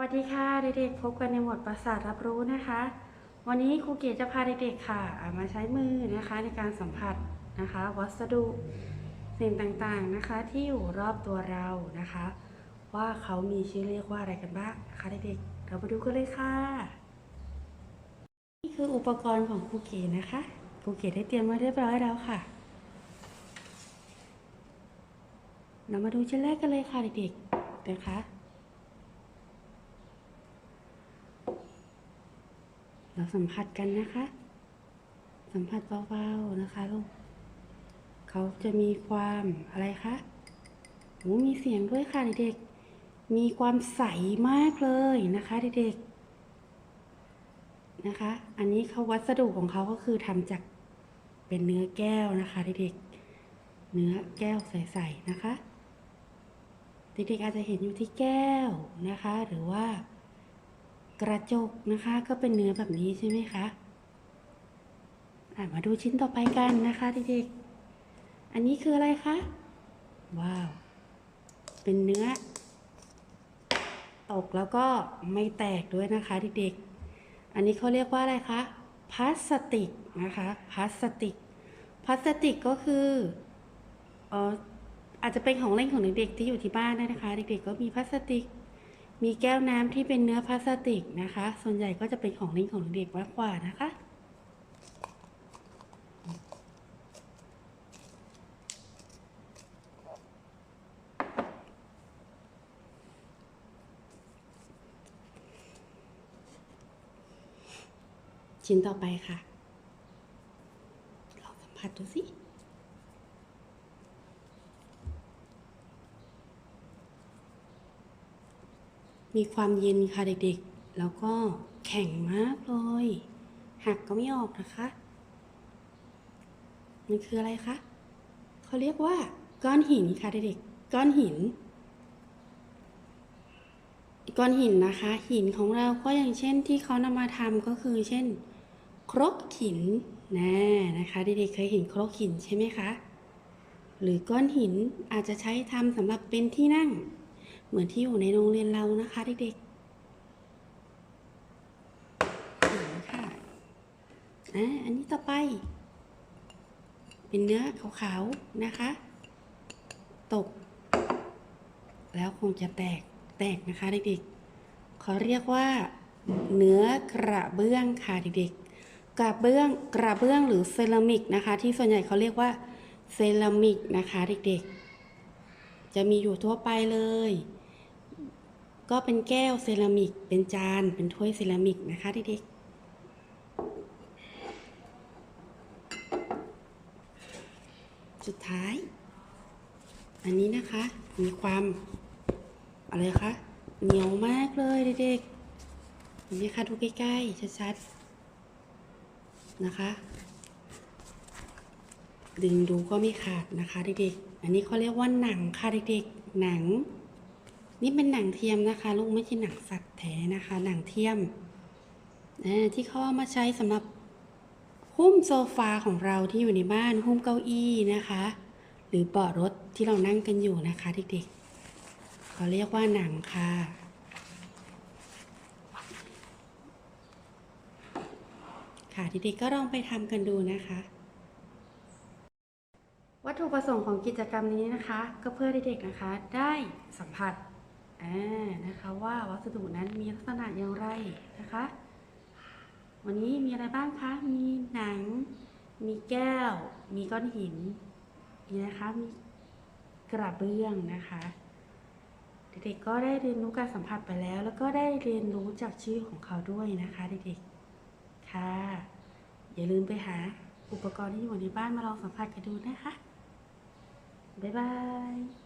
วัสดีค่ะเด็กๆพบกันในหมวดประสาทรับรู้นะคะ วันนี้ครูเกศจะพาเด็กๆค่ะามาใช้มือนะคะในการสัมผัสนะคะ วัสดุสิ่งต่างๆนะคะที่อยู่รอบตัวเรานะคะ ว่าเขามีชื่อเรียกว่าอะไรกันบ้างนะคะเด็กๆเรามาดูกันเลยค่ะ นี่คืออุปกรณ์ของครูเกศนะคะครูเกศได้เตรียมไว้เรียบร้อยแล้วค่ะ เรามาดูชิ้นแรกกันเลยค่ะเด็กๆนะคะ เราสัมผัสกันนะคะ สัมผัสเบาๆนะคะลูกเขาจะมีความอะไรคะโอ้มีเสียงด้วยค่ะเด็กๆมีความใสมากเลยนะคะเด็กๆนะคะ อันนี้เขาวัสดุของเขาก็คือทำจากเป็นเนื้อแก้วนะคะเด็กๆเนื้อแก้วใสๆนะคะเด็กๆอาจจะเห็นอยู่ที่แก้วนะคะ หรือว่า กระจกนะคะก็เป็นเนื้อแบบนี้ใช่ไหมคะมาดูชิ้นต่อไปกันนะคะเด็กๆ อันนี้คืออะไรคะ ว้าว เป็นเนื้อ ตกแล้วก็ไม่แตกด้วยนะคะเด็กๆ อันนี้เขาเรียกว่าอะไรคะ พลาสติกนะคะ พลาสติก พลาสติกก็คือเอออาจจะเป็นของเล่นของเด็กๆที่อยู่ที่บ้านนะคะ เด็กๆก็มีพลาสติก มีแก้วน้ำที่เป็นเนื้อพลาสติกนะคะ ส่วนใหญ่ก็จะเป็นของเล่นของเด็กมากกว่านะคะ ชิ้นต่อไปค่ะลองสัมผัสดูสิ มีความเย็นค่ะเด็กๆ แล้วก็แข็งมากเลย หักก็ไม่ออกนะคะ มันคืออะไรคะเขาเรียกว่า ก้อนหินค่ะเด็กๆ ก้อนหิน ก้อนหินนะคะ หินของเราก็อย่างเช่นที่เขานำมาทำก็คือเช่น ครกหินนะนะคะเด็กๆเคยเห็นครกหินใช่ไหมคะ หรือก้อนหินอาจจะใช้ทำสำหรับเป็นที่นั่ง เหมือนที่อยู่ในโรงเรียนเรานะคะเด็กๆหินค่ะอ่าอันนี้ต่อไป เป็นเนื้อขาวๆนะคะ ตก แล้วคงจะแตกแตกนะคะเด็กๆเขาเรียกว่าเนื้อกระเบื้องค่ะเด็กๆ กระเบื้องกระเบื้องหรือเซรามิกนะคะ ที่ส่วนใหญ่เขาเรียกว่าเซรามิกนะคะเด็กๆ จะมีอยู่ทั่วไปเลย ก็เป็นแก้วเซรามิก เป็นจาน เป็นถ้วยเซรามิกนะคะเด็กๆ สุดท้าย อันนี้นะคะ มีความ อะไรคะ เหนียวมากเลยเด็กๆ เห็นไหมคะดูใกล้ๆ ชัดๆ นะคะ ดึงดูก็ไม่ขาดนะคะเด็กๆ อันนี้เขาเรียกว่าหนังค่ะเด็กๆ หนัง นี่เป็นหนังเทียมนะคะ ลูกไม่ใช่หนังสัตว์แท้นะคะ หนังเทียมที่เขาเอามาใช้สำหรับหุ้มโซฟาของเราที่อยู่ในบ้านหุ้มเก้าอี้นะคะ หรือเบาะรถที่เรานั่งกันอยู่นะคะเด็กๆเขาเรียกว่าหนังค่ะค่ะเด็กๆก็ลองไปทำกันดูนะคะ ตถุประสงค์ของกิจกรรมนี้นะคะ ก็เพื่อให้เด็กๆนะคะ ได้สัมผัสอ่านะคะว่าวัสดุนั้นมีลักษณะอย่างไรนะคะ วันนี้มีอะไรบ้างคะ มีหนัง มีแก้ว มีก้อนหินนี่นะคะมีกระเบื้องนะคะเด็กๆก็ได้เรียนรู้การสัมผัสไปแล้ว แล้วก็ได้เรียนรู้จากชื่อของเขาด้วยนะคะเด็กๆค่ะ อย่าลืมไปหาอุปกรณ์ที่อยู่ในบ้านมาลองสัมผัสกันดูนะคะ บ๊ายบาย